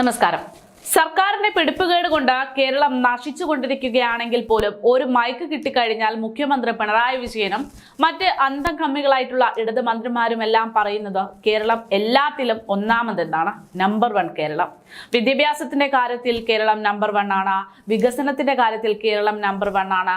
നമസ്കാരം. സർക്കാരിന്റെ പിടിപ്പുകേട് കൊണ്ട് കേരളം നശിച്ചുകൊണ്ടിരിക്കുകയാണെങ്കിൽ പോലും ഒരു മൈക്ക് കിട്ടിക്കഴിഞ്ഞാൽ മുഖ്യമന്ത്രി പിണറായി വിജയനും മറ്റ് അന്തം കമ്മികളായിട്ടുള്ള ഇടത് മന്ത്രിമാരുമെല്ലാം പറയുന്നത് കേരളം എല്ലാത്തിലും ഒന്നാമതെന്നാണ്. Number one Keralam. വിദ്യാഭ്യാസത്തിന്റെ കാര്യത്തിൽ കേരളം നമ്പർ വൺ ആണ്. വികസനത്തിന്റെ കാര്യത്തിൽ കേരളം നമ്പർ വൺ ആണ്.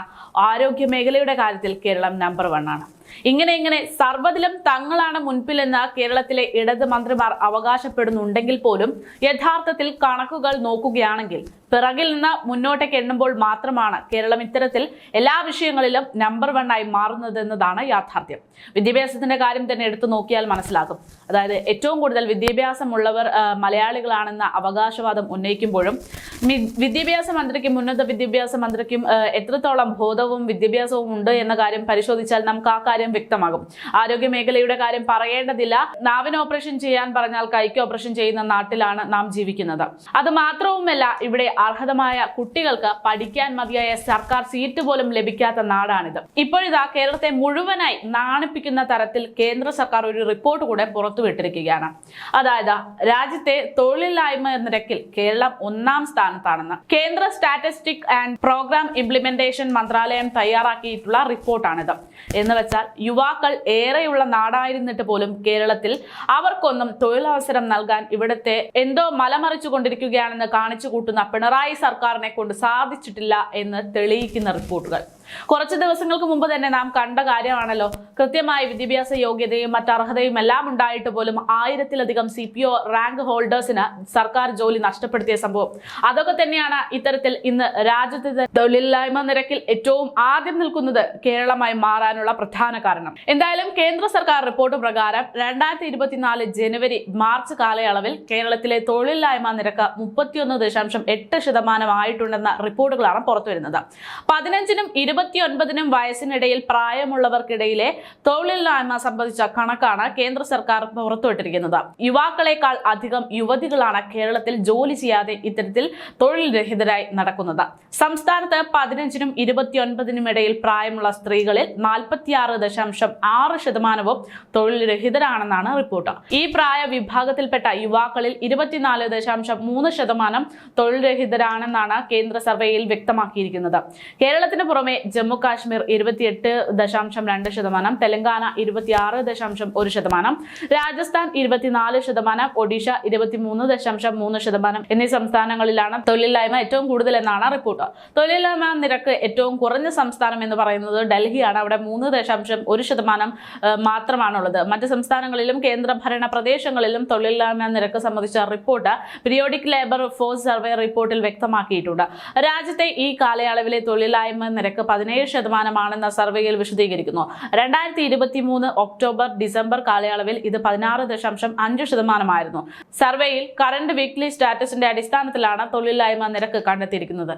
ആരോഗ്യ മേഖലയുടെ കാര്യത്തിൽ കേരളം നമ്പർ വൺ ആണ്. ഇങ്ങനെ ഇങ്ങനെ സർവതിലും തങ്ങളാണ് മുൻപിലെന്ന് കേരളത്തിലെ ഇടത് മന്ത്രിമാർ അവകാശപ്പെടുന്നുണ്ടെങ്കിൽ പോലും യഥാർത്ഥത്തിൽ കണക്കുകൾ നോക്കുകയാണെങ്കിൽ പിറകിൽ നിന്ന് മുന്നോട്ടേക്ക് എണ്ണുമ്പോൾ മാത്രമാണ് കേരളം ഇത്തരത്തിൽ എല്ലാ വിഷയങ്ങളിലും നമ്പർ വൺ ആയി മാറുന്നതെന്നതാണ് യാഥാർത്ഥ്യം. വിദ്യാഭ്യാസത്തിന്റെ കാര്യം തന്നെ എടുത്തു നോക്കിയാൽ മനസ്സിലാകും. അതായത് ഏറ്റവും കൂടുതൽ വിദ്യാഭ്യാസമുള്ളവർ മലയാളികളാണെന്ന അവകാശവാദം ഉന്നയിക്കുമ്പോഴും വിദ്യാഭ്യാസ മന്ത്രിക്കും ഉന്നത വിദ്യാഭ്യാസ മന്ത്രിക്കും എത്രത്തോളം ബോധവും വിദ്യാഭ്യാസവും ഉണ്ട് എന്ന കാര്യം പരിശോധിച്ചാൽ നമുക്ക് ആ കാര്യം വ്യക്തമാകും. ആരോഗ്യ മേഖലയുടെ കാര്യം പറയേണ്ടതില്ല. നാവിന് ഓപ്പറേഷൻ ചെയ്യാൻ പറഞ്ഞാൽ കൈക്ക് ഓപ്പറേഷൻ ചെയ്യുന്ന നാട്ടിലാണ് നാം ജീവിക്കുന്നത്. അത് മാത്രവുമല്ല ഇവിടെ അർഹതമായ കുട്ടികൾക്ക് പഠിക്കാൻ മതിയായ സർക്കാർ സീറ്റ് പോലും ലഭിക്കാത്ത നാടാണിത്. ഇപ്പോഴിതാ കേരളത്തെ മുഴുവനായി നാണിപ്പിക്കുന്ന തരത്തിൽ കേന്ദ്ര സർക്കാർ ഒരു റിപ്പോർട്ട് കൂടെ പുറത്തുവിട്ടിരിക്കുകയാണ്. അതായത് രാജ്യത്തെ തൊഴിലില്ലായ്മ നിരക്കിൽ കേരളം ഒന്നാം സ്ഥാനത്താണെന്ന് കേന്ദ്ര സ്റ്റാറ്റിസ്റ്റിക് ആൻഡ് പ്രോഗ്രാം ഇംപ്ലിമെന്റേഷൻ മന്ത്രാലയം തയ്യാറാക്കിയിട്ടുള്ള റിപ്പോർട്ടാണിത്. എന്ന് വെച്ചാൽ യുവാക്കൾ ഏറെയുള്ള നാടായിരുന്നിട്ട് പോലും കേരളത്തിൽ അവർക്കൊന്നും തൊഴിലവസരം നൽകാൻ ഇവിടുത്തെ എന്തോ മലമറിച്ചു കൊണ്ടിരിക്കുകയാണെന്ന് കാണിച്ചു കൂട്ടുന്ന പിണറായി സർക്കാരിനെ കൊണ്ട് സാധിച്ചിട്ടില്ല എന്ന് തെളിയിക്കുന്ന റിപ്പോർട്ടുകൾ. കുറച്ച് ദിവസങ്ങൾക്ക് മുമ്പ് തന്നെ നാം കണ്ട കാര്യമാണല്ലോ. കൃത്യമായ വിദ്യാഭ്യാസ യോഗ്യതയും മറ്റർഹതയും എല്ലാം ഉണ്ടായിട്ട് പോലും ആയിരത്തിലധികം സി പി ഒ റാങ്ക് ഹോൾഡേഴ്സിന് സർക്കാർ ജോലി നഷ്ടപ്പെടുത്തിയ സംഭവം. അതൊക്കെ തന്നെയാണ് ഇത്തരത്തിൽ ഇന്ന് രാജ്യത്തെ തൊഴിലില്ലായ്മ നിരക്കിൽ ഏറ്റവും ആദ്യം നിൽക്കുന്നത് കേരളമായി മാറാനുള്ള പ്രധാന കാരണം. എന്തായാലും കേന്ദ്ര സർക്കാർ റിപ്പോർട്ട് പ്രകാരം രണ്ടായിരത്തി ഇരുപത്തിനാല് ജനുവരി മാർച്ച് കാലയളവിൽ കേരളത്തിലെ തൊഴിലില്ലായ്മ നിരക്ക് മുപ്പത്തിയൊന്ന് ദശാംശം എട്ട് ശതമാനമായിട്ടുണ്ടെന്ന റിപ്പോർട്ടുകളാണ് പുറത്തുവരുന്നത്. പതിനഞ്ചിനും ഇരുപത്തിയൊൻപതിനും വയസ്സിനിടയിൽ പ്രായമുള്ളവർക്കിടയിലെ തൊഴിലില്ലായ്മ സംബന്ധിച്ച കണക്കാണ് കേന്ദ്ര സർക്കാർ പുറത്തുവിട്ടിരിക്കുന്നത്. യുവാക്കളെക്കാൾ അധികം യുവതികളാണ് കേരളത്തിൽ ജോലി ചെയ്യാതെ ഇത്തരത്തിൽ തൊഴിൽ രഹിതരായി നടക്കുന്നത്. സംസ്ഥാനത്ത് പതിനഞ്ചിനും ഇരുപത്തിയൊൻപതിനും ഇടയിൽ പ്രായമുള്ള സ്ത്രീകളിൽ നാൽപ്പത്തിയാറ് ദശാംശം ആറ് ശതമാനവും തൊഴിൽ രഹിതരാണെന്നാണ് റിപ്പോർട്ട്. ഈ പ്രായ വിഭാഗത്തിൽപ്പെട്ട യുവാക്കളിൽ ഇരുപത്തിനാല് ദശാംശം മൂന്ന് ശതമാനം തൊഴിൽ രഹിതരാണെന്നാണ് കേന്ദ്ര സർവേയിൽ വ്യക്തമാക്കിയിരിക്കുന്നത്. കേരളത്തിന് പുറമെ ജമ്മു കാശ്മീർ ഇരുപത്തിയെട്ട് ദശാംശം രണ്ട് ശതമാനം തെലങ്കാന ഇരുപത്തിയാറ് ദശാംശം ഒരു ശതമാനം രാജസ്ഥാൻ ഇരുപത്തിനാല് ശതമാനം ഒഡീഷ ഇരുപത്തിമൂന്ന് ദശാംശം മൂന്ന് ശതമാനം എന്നീ സംസ്ഥാനങ്ങളിലാണ് തൊഴിലില്ലായ്മ ഏറ്റവും കൂടുതൽ എന്നാണ് റിപ്പോർട്ട്. തൊഴിലില്ലായ്മ നിരക്ക് ഏറ്റവും കുറഞ്ഞ സംസ്ഥാനം എന്ന് പറയുന്നത് ഡൽഹിയാണ്. അവിടെ മൂന്ന് ദശാംശം ഒരു ശതമാനം മാത്രമാണുള്ളത്. മറ്റ് സംസ്ഥാനങ്ങളിലും കേന്ദ്രഭരണ പ്രദേശങ്ങളിലും തൊഴിലില്ലായ്മ നിരക്ക് സംബന്ധിച്ച report periodic labour force survey റിപ്പോർട്ടിൽ വ്യക്തമാക്കിയിട്ടുണ്ട്. രാജ്യത്തെ ഈ കാലയളവിലെ തൊഴിലില്ലായ്മ നിരക്ക് പതിനേഴ് ശതമാനമാണെന്ന സർവേയിൽ വിശദീകരിക്കുന്നു. രണ്ടായിരത്തി ഇരുപത്തി മൂന്ന് ഒക്ടോബർ ഡിസംബർ കാലയളവിൽ ഇത് പതിനാറ് ദശാംശം അഞ്ച് ശതമാനമായിരുന്നു. സർവേയിൽ കറന്റ് വീക്ക്ലി സ്റ്റാറ്റസിന്റെ അടിസ്ഥാനത്തിലാണ് തൊഴിലില്ലായ്മ നിരക്ക് കണ്ടെത്തിയിരിക്കുന്നത്.